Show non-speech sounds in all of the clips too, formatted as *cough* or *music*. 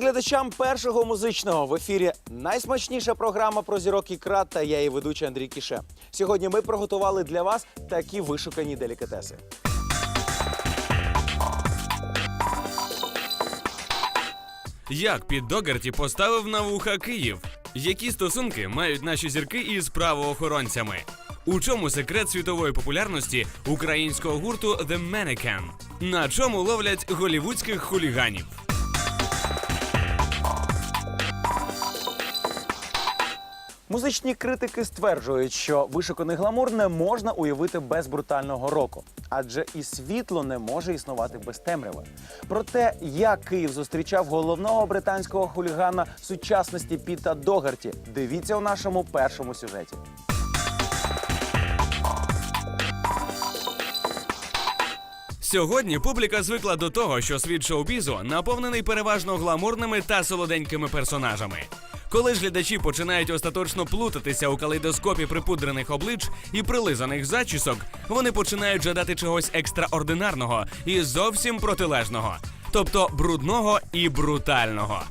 Глядачам першого музичного в ефірі. Найсмачніша програма про зірок ікра та я її ведучий Андрій Кіше. Сьогодні ми приготували для вас такі вишукані делікатеси. Як під Догерті поставив на вуха Київ? Які стосунки мають наші зірки із правоохоронцями? У чому секрет світової популярності українського гурту The Mannequin? На чому ловлять голівудських хуліганів? Музичні критики стверджують, що вишуканий гламур не можна уявити без брутального року, адже і світло не може існувати без темряви. Про те, як Київ зустрічав головного британського хулігана сучасності Піта Догарті, дивіться у нашому першому сюжеті. Сьогодні публіка звикла до того, що світ шоу-бізу наповнений переважно гламурними та солоденькими персонажами. Коли ж глядачі починають остаточно плутатися у калейдоскопі припудрених облич і прилизаних зачісок, вони починають жадати чогось екстраординарного і зовсім протилежного, тобто брудного і брутального.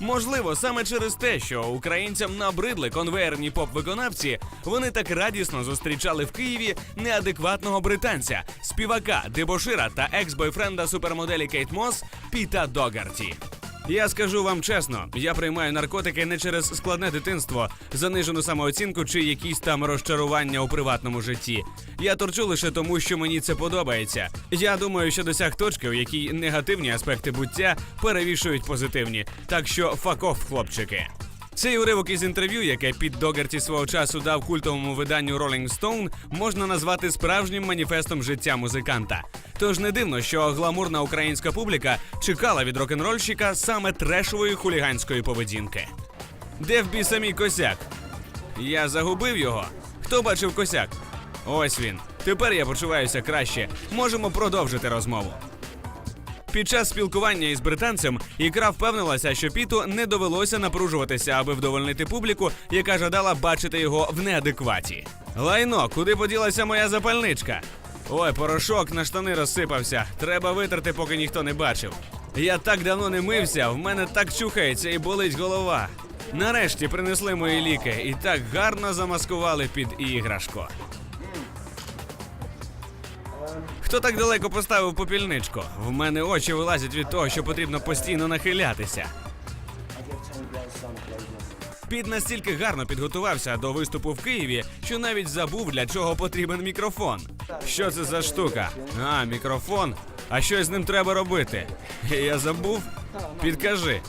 Можливо, саме через те, що українцям набридли конвейерні поп-виконавці, вони так радісно зустрічали в Києві неадекватного британця, співака, дебошира та екс-бойфренда супермоделі Кейт Мос Піта Догарті. Я скажу вам чесно, я приймаю наркотики не через складне дитинство, занижену самооцінку чи якісь там розчарування у приватному житті. Я торчу лише тому, що мені це подобається. Я думаю, що досяг точки, у якій негативні аспекти буття перевішують позитивні. Так що факов, хлопчики. Цей уривок із інтерв'ю, яке Піт Догерті свого часу дав культовому виданню Rolling Stone, можна назвати справжнім маніфестом життя музиканта. Тож не дивно, що гламурна українська публіка чекала від рок-н-рольщика саме трешової хуліганської поведінки. Де в біса мій косяк? Я загубив його. Хто бачив косяк? Ось він. Тепер я почуваюся краще. Можемо продовжити розмову. Під час спілкування із британцем ікра впевнилася, що Піту не довелося напружуватися, аби вдовольнити публіку, яка жадала бачити його в неадекваті. Лайно, куди поділася моя запальничка? Ой, порошок на штани розсипався. Треба витерти, поки ніхто не бачив. Я так давно не мився, в мене так чухається і болить голова. Нарешті принесли мої ліки і так гарно замаскували під іграшко. Хто так далеко поставив попільничку? В мене очі вилазять від того, що потрібно постійно нахилятися. Під настільки гарно підготувався до виступу в Києві, що навіть забув, для чого потрібен мікрофон. Що це за штука? А, мікрофон. А що з ним треба робити? *laughs* Я забув? Підкажи.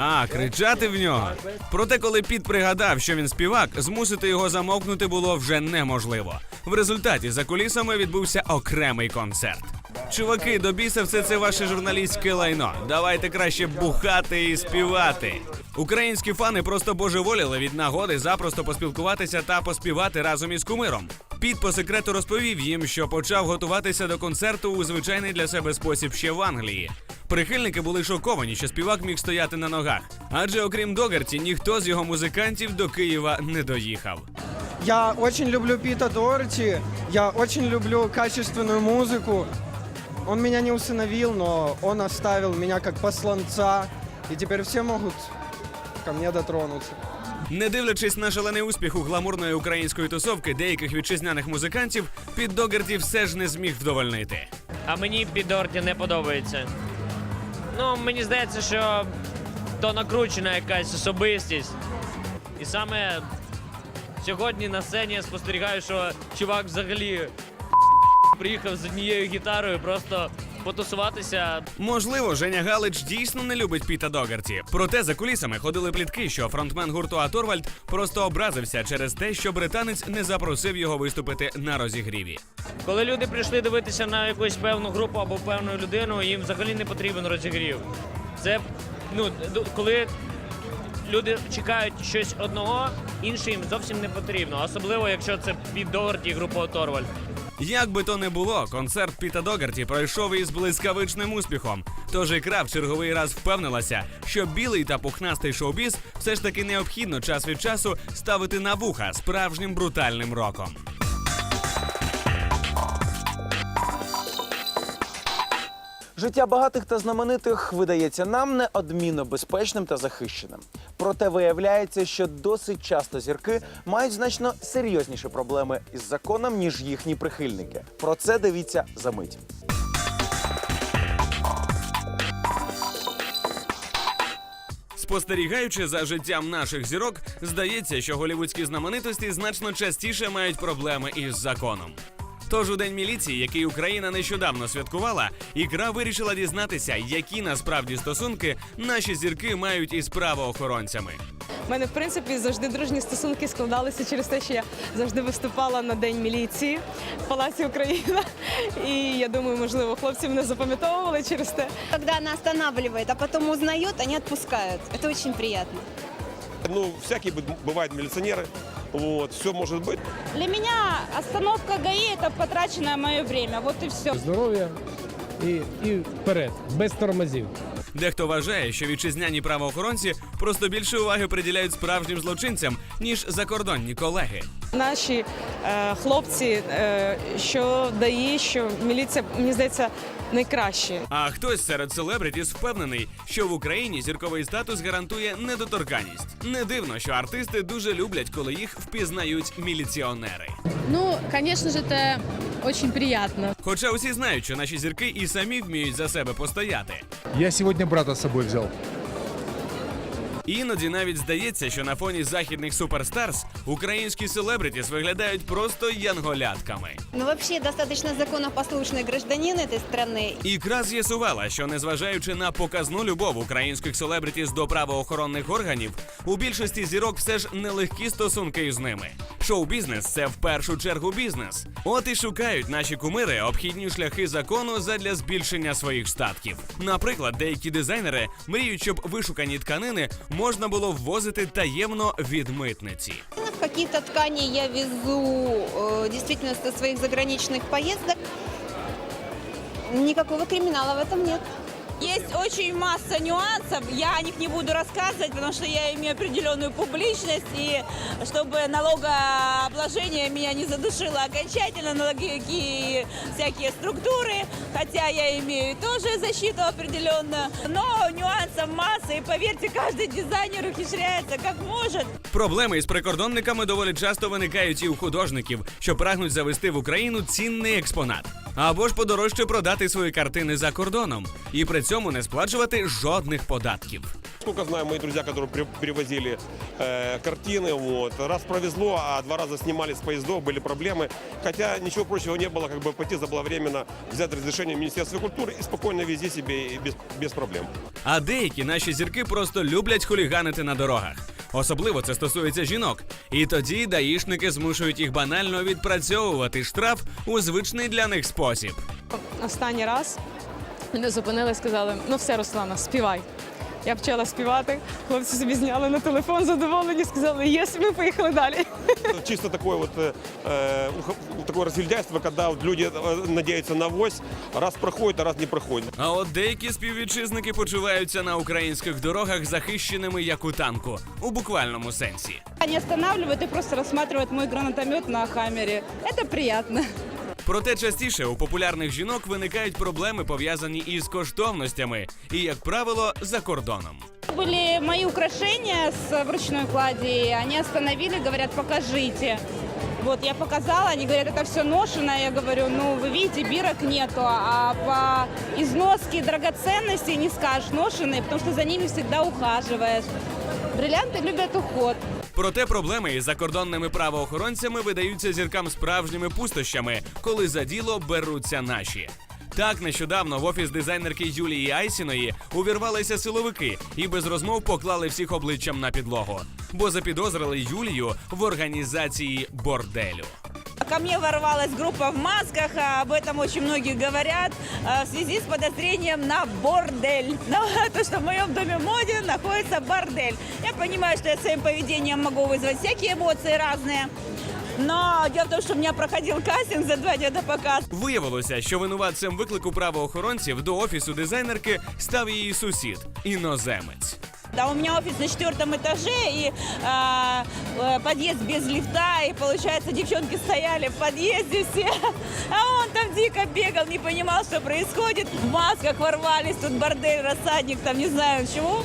А, кричати в нього. Проте, коли Піт пригадав, що він співак, змусити його замовкнути було вже неможливо. В результаті за кулісами відбувся окремий концерт. Чуваки, до біса все це ваше журналістське лайно. Давайте краще бухати і співати. Українські фани просто божеволіли від нагоди запросто поспілкуватися та поспівати разом із кумиром. Піт по секрету розповів їм, що почав готуватися до концерту у звичайний для себе спосіб ще в Англії. Прихильники були шоковані, що співак міг стояти на ногах, адже окрім Догарті, ніхто з його музикантів до Києва не доїхав. Я очень люблю Пита Дорти, я очень люблю качественную музыку. Он меня не усыновил, но он оставил меня как посланца, и теперь все могут ко мне дотронуться. Не дивлячись на шалений успіх у гламурної української тусовки деяких вітчизняних музикантів, Піт Догарті все ж не зміг вдовольнити. А мені Підорті не подобається. Ну, мені здається, що то накручена якась особистість. І саме сьогодні на сцені я спостерігаю, що чувак взагалі приїхав з однією гітарою просто потусуватися. Можливо, Женя Галич дійсно не любить Піта Догарті. Проте за кулісами ходили плітки, що фронтмен гурту Аторвальд просто образився через те, що британець не запросив його виступити на розігріві. Коли люди прийшли дивитися на якусь певну групу або певну людину, їм взагалі не потрібен розігрів. Це ну, коли люди чекають щось одного, інше їм зовсім не потрібно. Особливо, якщо це під Догарті і група Оторваль. Як би то не було, концерт Піта Догарті пройшов із блискавичним успіхом. Тож ікра в черговий раз впевнилася, що білий та пухнастий шоу-біз все ж таки необхідно час від часу ставити на вуха справжнім брутальним роком. Життя багатих та знаменитих видається нам неодмінно безпечним та захищеним. Проте виявляється, що досить часто зірки мають значно серйозніші проблеми із законом, ніж їхні прихильники. Про це дивіться за мить. Спостерігаючи за життям наших зірок, здається, що голівудські знаменитості значно частіше мають проблеми із законом. Тож у день міліції, який Україна нещодавно святкувала, ікра вирішила дізнатися, які насправді стосунки наші зірки мають із правоохоронцями. У мене в принципі завжди дружні стосунки складалися через те, що я завжди виступала на день міліції в Палаці Україна. І я думаю, можливо, хлопці мене запам'ятовували через те. Когда она останавливает, а потом узнает, они отпускают. Это очень приятно. Ну, всякие бы- бывают милиционеры. Вот, все может быть. Для меня остановка ГАИ – это потраченное мое время. Вот и все. здоров'я і, і вперед, без тормозів. Дехто вважає, що вітчизняні правоохоронці просто більше уваги приділяють справжнім злочинцям, ніж закордонні колеги. Наші е, хлопці, е, що дає, що міліція, мені здається, найкраще. А хтось серед селебритіс впевнений, що в Україні зірковий статус гарантує недоторканність. Не дивно, що артисти дуже люблять, коли їх впізнають міліціонери. Ну, звісно ж, це дуже приємно. Хоча усі знають, що наші зірки і самі вміють за себе постояти. Я сьогодні брата з собою взял. Іноді навіть здається, що на фоні західних суперстарс українські селебритіс виглядають просто янголятками. Но вообще достаточно законопослушный гражданин этой страны. Ікра з'ясувала, що незважаючи на показну любов українських селебритіс до правоохоронних органів, у більшості зірок все ж нелегкі стосунки із ними. Шоу-бізнес це в першу чергу бізнес. От і шукають наші кумири обхідні шляхи закону задля збільшення своїх статків. Наприклад, деякі дизайнери мріють, щоб вишукані тканини можна було ввозити таємно від митниці. Какие-то ткани я везу э, действительно со своих заграничных поездок. Никакого криминала в этом нет. Есть очень масса нюансов. Я о них не буду рассказывать, потому что я имею определенную публичность. И чтобы налогообложение меня не задушило окончательно, налоговики всякие структуры, хотя я имею тоже защиту определенную. Но нюансов масса, и поверьте, каждый дизайнер ухищряется как может. Проблеми із прикордонниками доволі часто виникають і у художників, що прагнуть завести в Україну цінний експонат. Або ж подорожче продати свої картини за кордоном і при цьому не сплачувати жодних податків. Сколько знаю мои друзья, которые при- перевозили э, картины, вот, раз провезло, а два раза снимали с поездов, были проблемы. Хотя ничего прочего не было, как бы пойти заблаговременно, взять разрешение Министерства культуры и спокойно вези себе и без, без проблем. А деякі наші зірки просто люблять хуліганити на дорогах. Особливо це стосується жінок. І тоді даїшники змушують їх банально відпрацьовувати штраф у звичний для них спосіб. Останній раз мене зупинили і сказали: ну все, Руслана, співай. Я почала співати, хлопці собі зняли на телефон задоволені, сказали, єс, ми поїхали далі. Это чисто такое вот э, э, ух- такое разгильдяйство, когда вот люди э, надеются на вось, раз проходит, а раз не проходит. А от деякі співвітчизники почуваються на українських дорогах захищеними як у танку, у буквальному сенсі. Они останавливают и просто рассматривают мой гранатомет на камере. Это приятно. Проте частіше у популярних жінок виникають проблеми пов'язані із коштовностями і, як правило, за кордоном. Були мої украшення з вручної кладі, вони остановили, говорять, покажите. Вот, я показала, они говорят, это все ношено. Я говорю, ну, вы видите, бирок нету, а по износке драгоценностей не скажешь ношеные, потому что за ними всегда ухаживаешь. Бриллианты любят уход. Проте проблеми із закордонними правоохоронцями видаються зіркам справжніми пустощами, коли за діло беруться наші. Так нещодавно в офіс дизайнерки Юлії Айсіної увірвалися силовики і без розмов поклали всіх обличчям на підлогу, бо запідозрили Юлію в організації борделю. Ко мне ворвалась группа в масках, а об этом очень многие говорят, а, в связи с подозрением на бордель. *laughs* На то, что в моем доме моде находится бордель. Я понимаю, что я своим поведением могу вызвать всякие эмоции разные. Но дело в том, что у меня проходил кастинг за два дня до показа. Виявилося, що винуватцем виклику правоохоронців до офісу дизайнерки став її сусід іноземець. А у меня офис на четвертом этаже, и а, э, подъезд без лифта, и получается девчонки стояли в подъезде все, *laughs* а он там дико бегал, не понимал, что происходит. В масках ворвались, тут бордель, рассадник, там не знаю чего.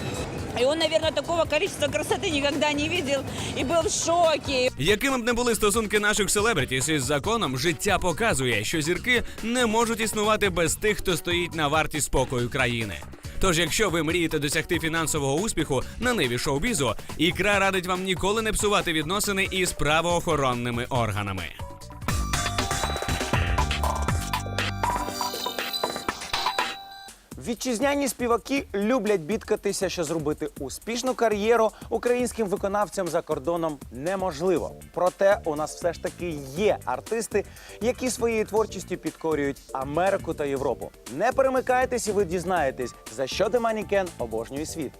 И он, наверное, такого количества красоты никогда не видел и был в шоке. Якими б не були стосунки наших селебритіс із законом, життя показує, що зірки не можуть існувати без тих, хто стоїть на варті спокою країни. Тож, якщо ви мрієте досягти фінансового успіху на ниві шоу-бізу, ікра радить вам ніколи не псувати відносини із правоохоронними органами. Вітчизняні співаки люблять бідкатися, що зробити успішну кар'єру українським виконавцям за кордоном неможливо. Проте у нас все ж таки є артисти, які своєю творчістю підкорюють Америку та Європу. Не перемикайтесь, і ви дізнаєтесь, за що Деманікен обожнює світ.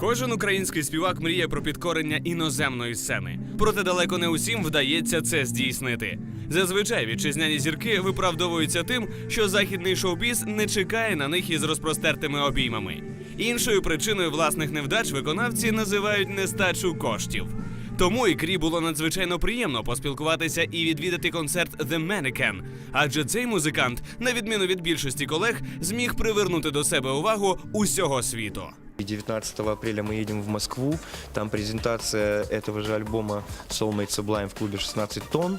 Кожен український співак мріє про підкорення іноземної сцени. Проте далеко не усім вдається це здійснити. Зазвичай вітчизняні зірки виправдовуються тим, що західний шоу-біз не чекає на них із розпростертими обіймами. Іншою причиною власних невдач виконавці називають нестачу коштів. Тому ікрі було надзвичайно приємно поспілкуватися і відвідати концерт The Mannequin, адже цей музикант, на відміну від більшості колег, зміг привернути до себе увагу усього світу. 19 апреля мы едем в Москву. Там презентация этого же альбома Soulmate Sublime в клубе 16 тонн.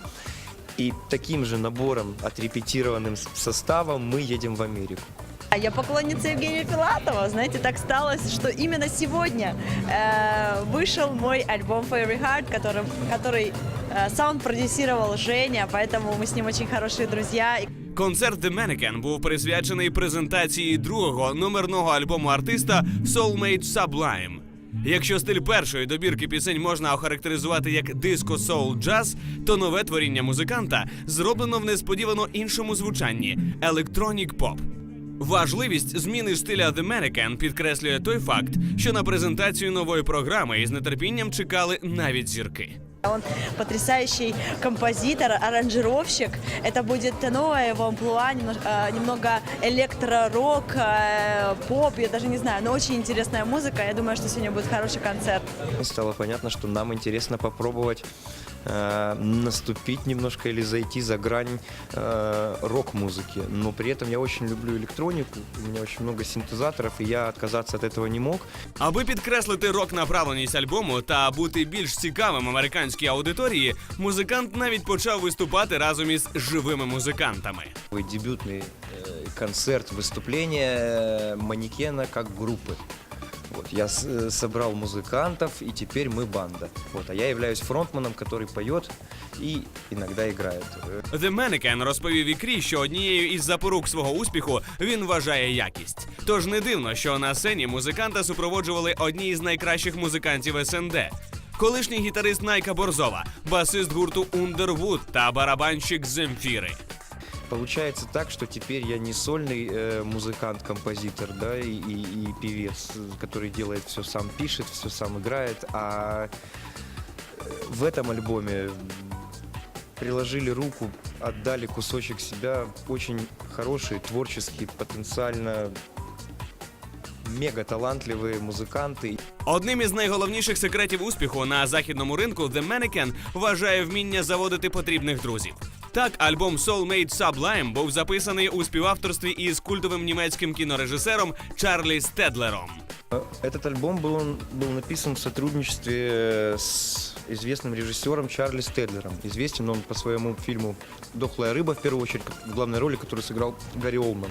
И таким же набором, отрепетированным с- составом мы едем в Америку. А Я поклонница Евгения Филатова. Знаете, так сталось, что именно сегодня э, вышел мой альбом Fairy Heart, который, который э, саунд продюсировал Женя, поэтому мы с ним очень хорошие друзья. И Концерт The Mannequin був присвячений презентації другого номерного альбому артиста Soulmate Sublime. Якщо стиль першої добірки пісень можна охарактеризувати як диско соул джаз, то нове творіння музиканта зроблено в несподівано іншому звучанні електронік поп. Важливість зміни стиля The American підкреслює той факт, що на презентацію нової програми із нетерпінням чекали навіть зірки. Он потрясающий композитор, аранжировщик. Это будет новое его амплуа, немнож- э, немного электророк, э, поп, я даже не знаю, но очень интересная музыка. Я думаю, что сегодня будет хороший концерт. Стало понятно, что нам интересно попробовать э, наступить немножко или зайти за грань э, рок-музыки. Но при этом я очень люблю электронику, у меня очень много синтезаторов, и я отказаться от этого не мог. Аби підкреслити рок-направленість альбому та бути більш цікавим американській аудиторії, музикант навіть почав виступати разом із живими музикантами. Мой дебютный э, концерт, выступление э, манекена как группы. Вот, я с- э, собрал музыкантов, и теперь мы банда. Вот, а я являюсь фронтманом, который поет и иногда играет. Э, The Mannequin розповів ікрі, що однією із запорук свого успіху він вважає якість. Тож не дивно, що на сцені музиканта супроводжували одні із найкращих музикантів СНД. Колишній гітарист Найка Борзова, басист гурту Underwood та барабанщик Земфіри. Получается так, что теперь я не сольный э, музыкант-композитор, да, и, и- и певец, который делает все сам, пишет, все сам играет, а э, в этом альбоме приложили руку, отдали кусочек себя, очень хорошие, творческие, потенциально мега талантливые музыканты. Одним із найголовніших секретів успіху на західному ринку The Mannequin вважає вміння заводити потрібних друзів. Так, альбом Soulmate Sublime був записаний у співавторстві із культовим німецьким кінорежисером Чарлі Стедлером. Э, Этот альбом был, он- был написан в сотрудничестве э, с известным режиссером Чарли Стедлером. Известен он по своему фильму «Дохлая рыба», в первую очередь, в главной роли, которую сыграл Гарри Олман.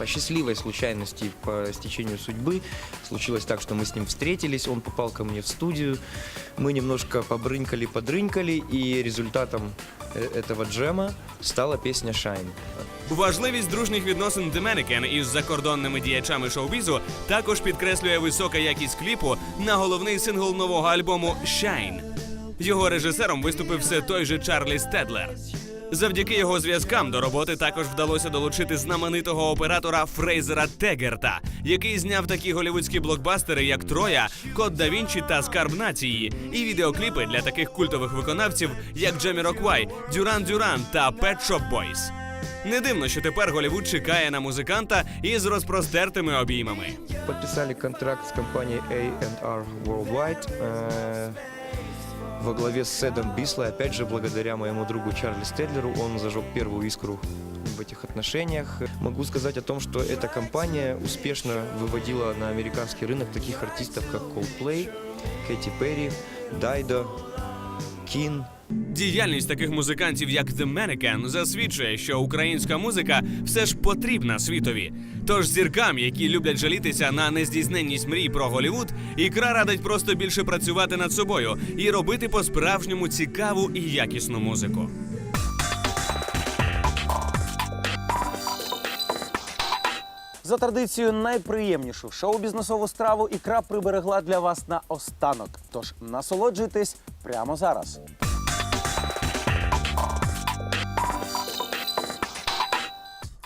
По счастливой случайности, по стечению судьбы, случилось так, что мы с ним встретились, он попал ко мне в студию, мы немножко побрынкали, подрынкали, и результатом э, этого джема стала песня «Shine». Важливість дружніх відносин The Mannequin із закордонними діячами шоу-бізу також підкреслює висока якість кліпу на головний сингл нового альбому Shine. Його режисером виступив все той же Чарлі Стедлер. Завдяки його зв'язкам до роботи також вдалося долучити знаменитого оператора Фрейзера Тегерта, який зняв такі голівудські блокбастери, як Троя, Код да Вінчі та Скарб нації, і відеокліпи для таких культових виконавців, як Джемі Роквай, Дюран Дюран та Pet Shop Boys. Не дивно, що тепер Голівуд чекає на музиканта із розпростертими обіймами. Подписали контракт с компанией A&R Worldwide э, во главе с Седом Бислой. Опять же, благодаря моему другу Чарли Стедлеру, он зажег первую искру в этих отношениях. Могу сказать о том, что эта компания успешно выводила на американский рынок таких артистов, как Coldplay, Кэти Перри, Дайдо, Кин, Діяльність таких музикантів, як The Mannequin, засвідчує, що українська музика все ж потрібна світові. Тож зіркам, які люблять жалітися на нездійсненність мрій про Голівуд, ікра радить просто більше працювати над собою і робити по-справжньому цікаву і якісну музику. За традицією найприємнішу шоу-бізнесову страву ікра приберегла для вас на останок. Тож насолоджуйтесь прямо зараз.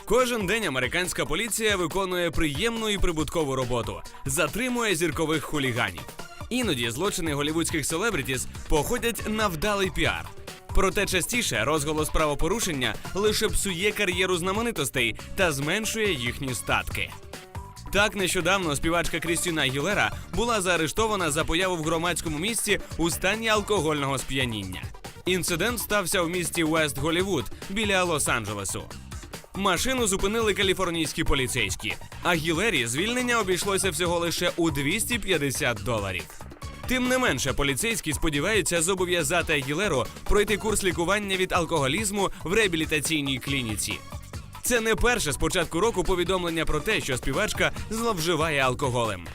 Кожен день американська поліція виконує приємну і прибуткову роботу, затримує зіркових хуліганів. Іноді злочини голівудських селебрітіс походять на вдалий піар. Проте частіше розголос правопорушення лише псує кар'єру знаменитостей та зменшує їхні статки. Так нещодавно співачка Крістіна Гілера була заарештована за появу в громадському місці у стані алкогольного сп'яніння. Інцидент стався в місті Вест Голівуд біля Лос-Анджелесу. Машину зупинили каліфорнійські поліцейські, а Гілері звільнення обійшлося всього лише у 250 доларів. Тим не менше, поліцейські сподіваються зобов'язати Агілеру пройти курс лікування від алкоголізму в реабілітаційній клініці. Це не перше з початку року повідомлення про те, що співачка зловживає алкоголем.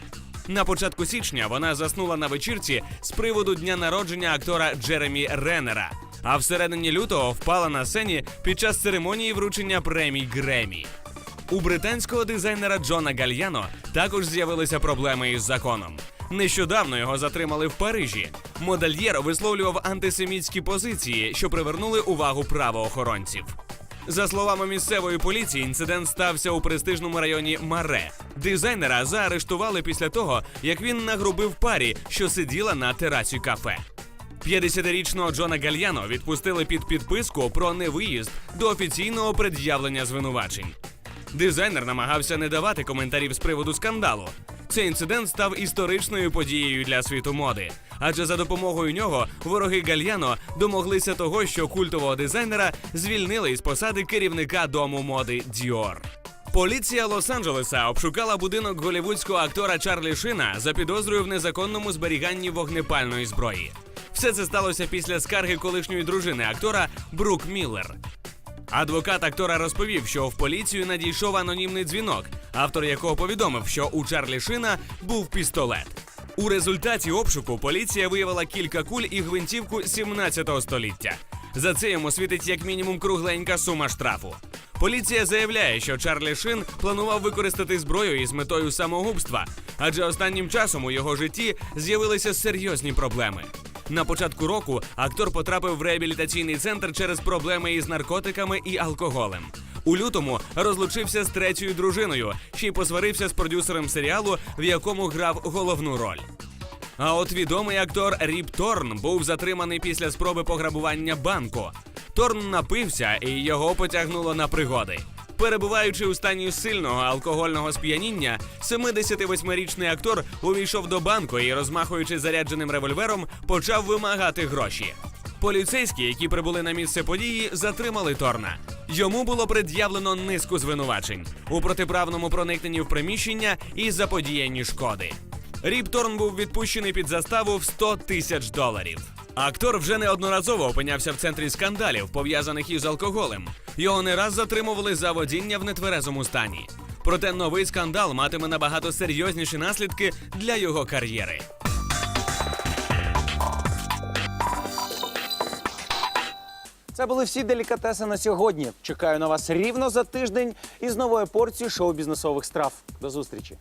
На початку січня вона заснула на вечірці з приводу дня народження актора Джеремі Реннера, а всередині лютого впала на сцені під час церемонії вручення премій Гремі. У британського дизайнера Джона Гальяно також з'явилися проблеми із законом. Нещодавно його затримали в Парижі. Модельєр висловлював антисемітські позиції, що привернули увагу правоохоронців. За словами місцевої поліції, інцидент стався у престижному районі Маре. Дизайнера заарештували після того, як він нагрубив парі, що сиділа на терасі кафе. 50-річного Джона Гальяно відпустили під підписку про невиїзд до офіційного пред'явлення звинувачень. Дизайнер намагався не давати коментарів з приводу скандалу. Цей інцидент став історичною подією для світу моди, адже за допомогою нього вороги Гальяно домоглися того, що культового дизайнера звільнили із посади керівника дому моди Dior. Поліція Лос-Анджелеса обшукала будинок голівудського актора Чарлі Шина за підозрою в незаконному зберіганні вогнепальної зброї. Все це сталося після скарги колишньої дружини актора Брук Міллер. Адвокат актора розповів, що в поліцію надійшов анонімний дзвінок, автор якого повідомив, що у Чарлі Шина був пістолет. У результаті обшуку поліція виявила кілька куль і гвинтівку 17 століття. За це йому світить як мінімум кругленька сума штрафу. Поліція заявляє, що Чарлі Шин планував використати зброю із метою самогубства, адже останнім часом у його житті з'явилися серйозні проблеми. На початку року актор потрапив в реабілітаційний центр через проблеми із наркотиками і алкоголем. У лютому розлучився з третьою дружиною, ще й посварився з продюсером серіалу, в якому грав головну роль. А от відомий актор Ріп Торн був затриманий після спроби пограбування банку. Торн напився і його потягнуло на пригоди. Перебуваючи у стані сильного алкогольного сп'яніння, 78-річний актор увійшов до банку і, розмахуючи зарядженим револьвером, почав вимагати гроші. Поліцейські, які прибули на місце події, затримали Торна. Йому було пред'явлено низку звинувачень у протиправному проникненні в приміщення і заподіянні шкоди. Ріп Торн був відпущений під заставу в 100 тисяч доларів. Актор вже неодноразово опинявся в центрі скандалів, пов'язаних із алкоголем. Його не раз затримували за водіння в нетверезому стані. Проте новий скандал матиме набагато серйозніші наслідки для його кар'єри. Це були всі делікатеси на сьогодні. Чекаю на вас рівно за тиждень із новою порцією шоу-бізнесових страв. До зустрічі!